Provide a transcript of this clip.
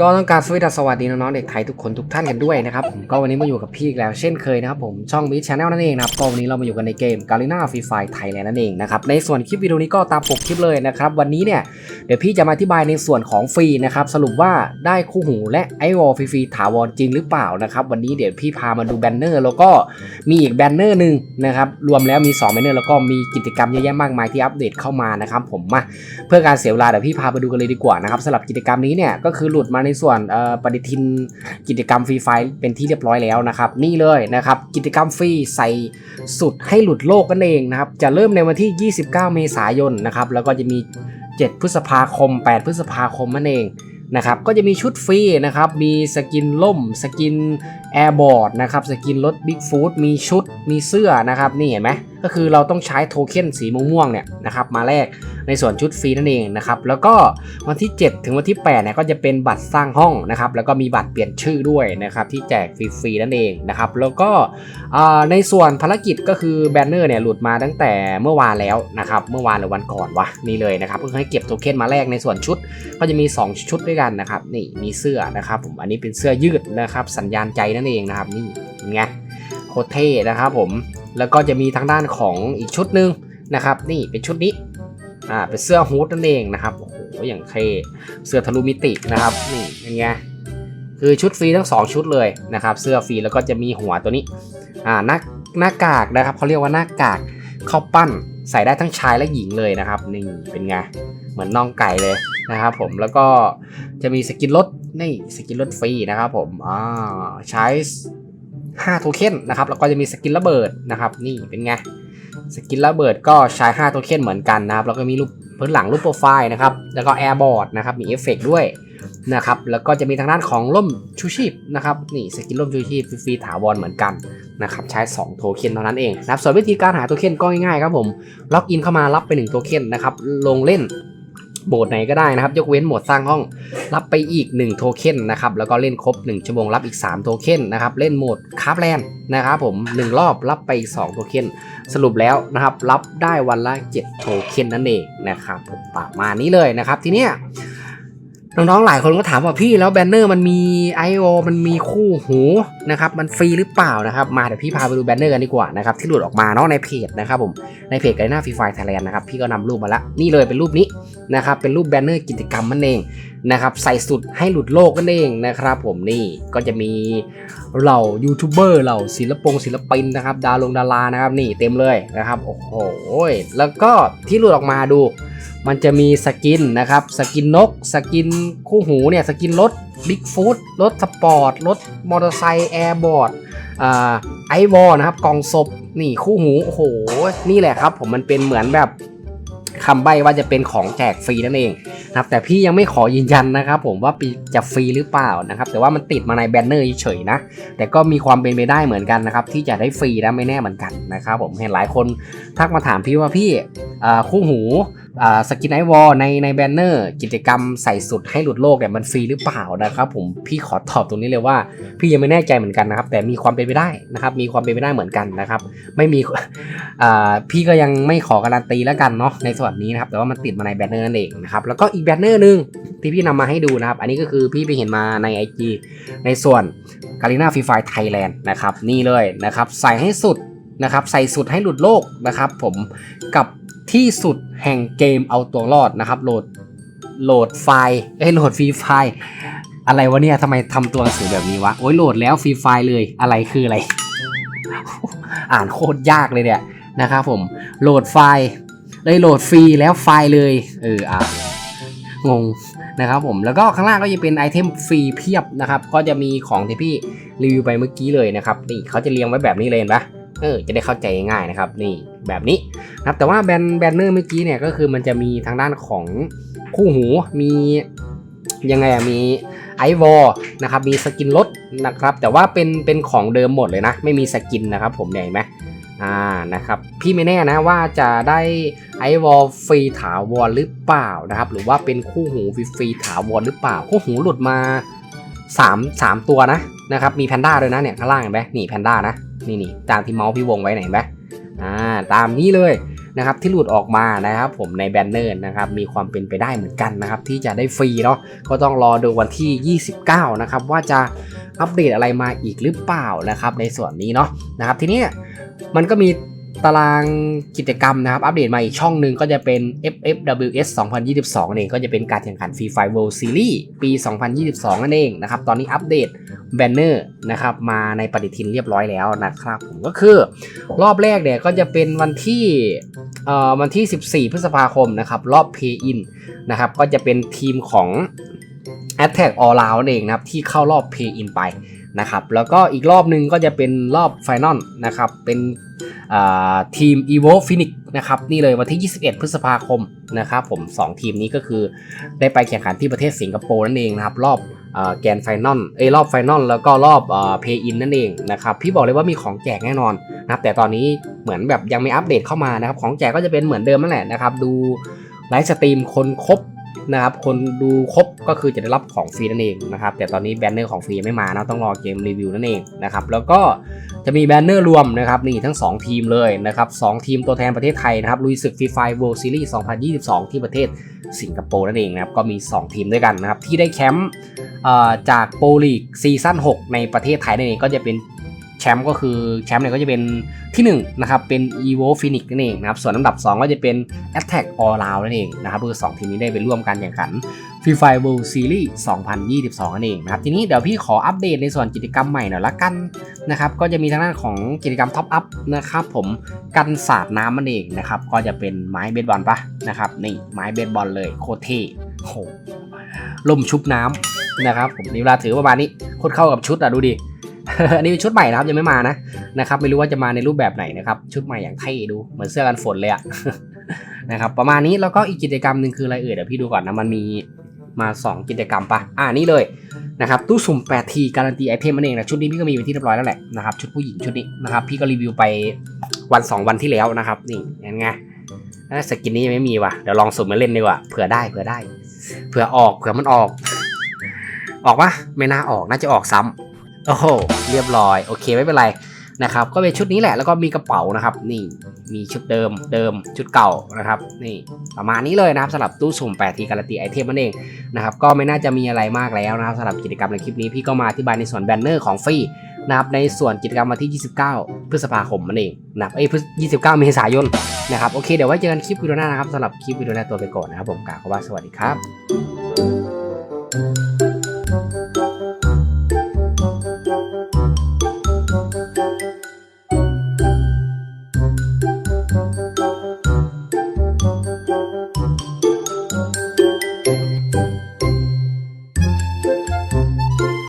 ก็ต้องการสวัสดีสวัสดีน้องๆเด็กไทยทุกคนทุกท่านกันด้วยนะครับผมก็วันนี้มาอยู่กับพี่อีกแล้วเช่นเคยนะครับผมช่องมิชชาแนลนั่นเองนะครับก็วันนี้เรามาอยู่กันในเกม g a l i n a Free Fire Thailand นั่นเองนะครับในส่วนคลิปวิดีโอนี้ก็ตามปกคลิปเลยนะครับวันนี้เนี่ยเดี๋ยวพี่จะมาอธิบายในส่วนของฟรีนะครับสรุปว่าได้คู่หูและไอวอลฟรีๆถาวรจริงหรือเปล่านะครับวันนี้เดี๋ยวพี่พามาดูแบนเนอร์แล้วก็มีอีกแบนเนอร์หนึ่งนะครับรวมแล้วมี2แบนเนอร์แล้วก็มีกิจกรรมเยอะแยะมากมายที่อัปเดตเข้ามานะครับผมมาเพื่อการเสียเวลาเดี๋ยวพี่พาไปดูกันเลยดีกว่านะครับสำหรับกิจกรรมนี้เนี่ยก็คือหลุดมาในส่วนปฏิทินกิจกรรมฟรีไฟล์เป็นที่เรียบร้อยแล้วนะครับ นี่เลยนะครับกิจกรรมฟรีใส่สุดให้หลุดโลกกันเองนะครับจะเริ่มในวันที่ 29 เมษายนนะครับแล้วก็จะมี 7 พฤษภาคม 8 พฤษภาคมนั่นเองนะครับก็จะมีชุดฟรีนะครับมีสกินล่ม สกิน แอร์บอร์ดนะครับสกินรถบิ๊กฟูดมีชุดมีเสื้อนะครับ นี่เห็นไหมก็คือเราต้องใช้โทเค็นสีม่วงๆเนี่ยนะครับมาแลกในส่วนชุดฟรีนั่นเองนะครับแล้วก็วันที่ 7 ถึงวันที่8เนี่ยก็จะเป็นบัตรสร้างห้องนะครับแล้วก็มีบัตรเปลี่ยนชื่อด้วยนะครับที่แจกฟรีๆนั่นเองนะครับแล้วก็ในส่วนภารกิจก็คือแบนเนอร์เนี่ยหลุดมาตั้งแต่เมื่อวานแล้วนะครับเมื่อวานหรือวันก่อนวะนี่เลยนะครับก็คือให้เก็บโทเค็นมาแลกในส่วนชุด ก็จะมี 2 ชุดด้วยกันนะครับนี่มีเสื้อนะครับผมอันนี้เป็นเสื้อยืดนะครับสัญญาณใจนั่นเองนะครับนี่เป็นไงโคตรเท่นะครับผมแล้วก็จะมีทางด้านของอีกชุดหนึ่งนะครับนี่เป็นชุดนี้อ่าเป็นเสื้อฮูดนั่นเองนะครับโอ้โหอย่างเท่เสื้อทะลุมิตินะครับนี่เป็นไงคือชุดฟรีทั้ง 2 ชุดเลยนะครับเสื้อฟรีแล้วก็จะมีหัวตัวนี้อ่าหน้าหน้ากากนะครับเขาเรียกว่าหน้ากากข้าวปั้น ใส่ได้ทั้งชายและหญิงเลยนะครับนี่เป็นไงเหมือนน่องไก่เลยนะครับผมแล้วก็จะมีสกินรถนี่สกินรถฟรีนะครับผมอ่าใช้5โทเค็นนะครับแล้วก็จะมีสกินระเบิดนะครับนี่เป็นไงสกินระเบิดก็ใช้5โทเค็นเหมือนกันนะครับแล้วก็มีรูปพื้นหลังรูปโปรไฟล์นะครับแล้วก็แอร์บอร์ดนะครับมีเอฟเฟกด้วย นะครับแล้วก็จะมีทางด้านของร่มชูชีพนะครับนี่สกินร่มชูชีพฟรีถาวรเหมือนกันนะครับใช้ 2 โทเค็นเท่านั้นเองนะครับส่วนวิธีการหาโทเค็นก็ง่ายๆครับผมล็อกอินเข้ามารับไป 1 โทเค็นนะครับลงเล่นโหมดไหนก็ได้นะครับ ยกเว้นโหมดสร้างห้องรับไปอีก 1 โทเค็นนะครับแล้วก็เล่นครบ 1 ชั่วโมงรับอีก 3 โทเค็นนะครับเล่นโหมดคาร์บแลนนะครับผม 1 รอบรับไปอีก2โทเค็นสรุปแล้วนะครับรับได้วันละ 7 โทเค็นนั่นเองนะครับผมประมาณนี้เลยนะครับทีเนี้ย น้องๆหลายคนก็ถามว่าพี่แล้วแบนเนอร์มันมี I.O. มันมีคู่หูนะครับมันฟรีหรือเปล่านะครับมาเดี๋ยวพี่พาไปดูแบนเนอร์กันดีกว่านะครับที่หลุดออกมาเนาะในเพจนะครับผมในเพจไกด์หน้าฟรีไฟไทยแลนด์นะครับพี่ก็นำรูปมาละนี่เลยเป็นรูปนี้ นะครับเป็นรูปแบนเนอร์กิจกรรมมันเองนะครับใส่สุดให้หลุดโลกนั่นเองนะครับผมนี่ก็จะมีเหล่ายูทูบเบอร์เหล่าศิลปงศิลปินนะครับดาลงดารานะครับนี่เต็มเลยนะครับโอ้โหแล้วก็ที่หลุดออกมาดู มันจะมีสกินนะครับสกินนก สกินคู่หูเนี่ยสกินรถบิ๊กฟูดรถสปอร์ตรถมอเตอร์ไซค์แอร์บอร์ดไอวอลนะครับกล่องศพนี่คู่หูโอ้โหนี่แหละครับผมมันเป็นเหมือนแบบ คำใบ้ว่าจะเป็นของแจกฟรีนั่นเองนะครับแต่พี่ยังไม่ขอยืนยันนะครับ ผมว่าจะฟรีหรือเปล่านะครับแต่ว่ามันติดมาในแบนเนอร์เฉยๆนะแต่ก็มีความเป็นไปได้เหมือนกันนะครับที่จะได้ฟรีนะไม่แน่เหมือนกันนะครับผมเห็นหลายคนทักมาถามพี่ว่าพี่คู่หู สกินไอวอลในในแบนเนอร์กิจกรรมใส่สุดให้หลุดโลกเนี่ยมันฟรีหรือเปล่านะครับผมพี่ขอตอบตรงนี้เลยว่า พี่ยังไม่แน่ใจเหมือนกันนะครับ แต่มีความเป็นไปได้นะครับ มีความเป็นไปได้เหมือนกันนะครับ ไม่มีพี่ก็ยังไม่ขอการันตีแล้วกันเนาะในส่วนนี้นะครับ แต่ว่ามันติดมาในแบนเนอร์นั่นเองนะครับแล้วก็อีกแบนเนอร์หนึ่งที่พี่นำมาให้ดูนะครับ อันนี้ก็คือพี่ไปเห็นมาใน IG ในส่วนกาลิน่าฟรีไฟไทยแลนด์นะครับนี่เลยนะครับใส่ให้สุดนะครับใส่สุดให้หลุดโลกนะครับ ผมกับ ที่สุดแห่งเกมเอาตัวรอดนะครับ โหลดโหลดไฟล์เอ้โหลดฟรีไฟล์อะไรวะเนี่ยทำไมทำตัวหนังสือแบบนี้วะ โอ้ยโหลดแล้วฟรีไฟล์เลยอะไรคืออะไร อ่านโคตรยากเลยเนี่ยนะครับผมโหลดไฟล์เลยโหลดฟรีแล้วไฟล์เลย เอออ่างงนะครับผมแล้วก็ข้างล่างก็จะเป็นไอเทมฟรีเพียบนะครับ ก็จะมีของที่พี่รีวิวไปเมื่อกี้เลยนะครับนี่เขาจะเรียงไว้แบบนี้เลยเห็นปะเออจะได้เข้าใจง่ายนะครับ นี่แบบนี้ นะครับแต่ว่าแบนแบนเนอร์เมื่อกี้เนี่ยก็คือมันจะมีทางด้านของคู่หูมียังไงอะมีไอวอลนะครับมีสกินรถนะครับ แต่ว่าเป็นเป็นของเดิมหมดเลยนะ ไม่มีสกินนะครับ ผมเนี่ยเห็นไหมอ่านะครับพี่ไม่แน่นะว่าจะได้ไอวอลฟรีถาวรหรือเปล่านะครับ หรือว่าเป็นคู่หูฟรีถาวรหรือเปล่า คู่หูหลุดมา 3 3 ตัวนะนะครับมีแพนด้าด้วยนะเนี่ยข้างล่างเห็นไหมนี่แพนด้านะนี่นี่ตามที่เมาส์พี่วงไว้ไหนเห็นไหมอ่าตามนี้เลย นะครับที่หลุดออกมานะครับผมในแบนเนอร์นะครับมีความเป็นไปได้เหมือนกันนะครับที่จะได้ฟรีเนาะก็ต้องรอดูวันที่ 29 นะครับว่าจะอัปเดตอะไรมาอีกหรือเปล่านะครับในส่วนนี้เนาะนะครับทีนี้มันก็มี ตารางกิจกรรมนะครับ อัปเดตมาอีกช่องหนึ่งก็จะเป็น FFWS 2022นั่นเองก็จะเป็นการแข่งขัน Free Fire World Series ปี 2022 นั่นเองนะครับ ตอนนี้อัปเดตแบนเนอร์นะครับมาในปฏิทินเรียบร้อยแล้วนะครับผมก็คือ รอบแรกเนี่ยก็จะเป็นวันที่เอ่อวันที่ 14 พฤษภาคมนะครับ รอบ Pay In นะครับ ก็จะเป็นทีมของ Attack All Round นั่นเองนะครับ ที่เข้ารอบ Pay In ไปนะครับแล้วก็อีกรอบหนึ่งก็จะเป็นรอบ Final นะครับเป็น ทีม Evo Phoenix นะครับนี่เลยวันที่ 21 พฤษภาคมนะครับผม 2 ทีมนี้ก็คือได้ไปแข่งขันที่ประเทศสิงคโปร์นั่นเองนะครับรอบแกนไฟนอลเอ้รอบไฟนอลแล้วก็รอบเพย์อินนั่นเองนะครับพี่บอกเลยว่ามีของแจกแน่นอนนะครับแต่ตอนนี้เหมือนแบบยังไม่อัปเดตเข้ามานะครับของแจกก็จะเป็นเหมือนเดิมนั่นแหละนะครับดูไลฟ์สตรีมคนครบนะครับคนดูครบก็คือจะได้รับของฟรีนั่นเองนะครับแต่ตอนนี้แบนเนอร์ของฟรียังไม่มานะต้องรอเกมรีวิวนั่นเองนะครับแล้วก็ จะมีแบนเนอร์รวมนะครับนี่ทั้ง 2 ทีมเลยนะครับสทีมตัวแทนประเทศไทยนะครับลุยศึกฟรีไฟเวิลด์ซีรีส์2022 ที่ประเทศสิงคโปร์นั่นเองนะครับก็มี 2 ทีมด้วยกันนะครับที่ได้แชมป์จากโปรลีกซีซั่น6ในประเทศไทยนั่นเองก็จะเป็น แชมป์ก็คือแชมป์เนี่ยก็จะเป็นที่1นะครับเป็น Evo Phoenix นั่นเองนะครับส่วนอันดับ 2 ก็จะเป็น Attack All Round นั่นเองนะครับคือ 2 ทีมนี้ได้ไปร่วมการแข่งขัน Free Fire World Series 2022 นั่นเองนะครับทีนี้เดี๋ยวพี่ขออัปเดตในส่วนกิจกรรมใหม่หน่อยละกันนะครับก็จะมีทางด้านของกิจกรรมท็อปอัพนะครับผมกันสาดน้ำมันเองนะครับก็จะเป็นไม้เบสบอลปะนะครับนี่ไม้เบสบอลเลยโคตรเท่โหลมชุบน้ำนะครับผมนี่เวลาถือประมาณนี้โคตรเข้ากับชุดอะดูดิ อันนี้เป็นชุดใหม่นะครับยังไม่มานะนะครับไม่รู้ว่าจะมาในรูปแบบไหนนะครับชุดใหม่อย่างเท่ดูเหมือนเสื้อกันฝนเลยอะนะครับประมาณนี้แล้วก็อีกกิจกรรมหนึ่งคืออะไรเอ่ยเดี๋ยวพี่ดูก่อนนะมันมีมา 2 กิจกรรมปะอ่านี่เลยนะครับตู้สุ่ม8ทีการันตีไอเทมนั่นเองนะชุดนี้พี่ก็มีไปที่เรียบร้อยแล้วแหละนะครับชุดผู้หญิงชุดนี้นะครับพี่ก็รีวิวไปวัน 2 วันที่แล้วนะครับนี่เห็นไงสกินนี้ยังไม่มีว่ะเดี๋ยวลองสุ่มมาเล่นดีกว่าเผื่อได้เผื่อได้เผื่อออกเผื่อมันออก ออกปะไม่น่าออกน่าจะออกซ้ำ โอ้โหเรียบร้อยโอเคไม่เป็นไรนะครับก็เป็นชุดนี้แหละแล้วก็มีกระเป๋านะครับ นี่มีชุดเดิมเดิมชุดเก่านะครับ นี่ประมาณนี้เลยนะครับสำหรับตู้สุ่ม8ทีการันตีไอเทมนั่นเองนะครับก็ไม่น่าจะมีอะไรมากแล้วนะครับสำหรับกิจกรรมในคลิปนี้พี่ก็มาอธิบายในส่วนแบนเนอร์ของฟรีนะครับในส่วนกิจกรรมวันที่ 29 พฤษภาคมนั่นเองนะครับเอ้ยพฤศ29 เมษายนนะครับโอเคเดี๋ยวไว้เจอกันคลิปวิดีโอหน้านะครับสำหรับคลิปวิดีโอหน้าตัวไปก่อนนะครับผมกล่าวคำว่าสวัสดีครับ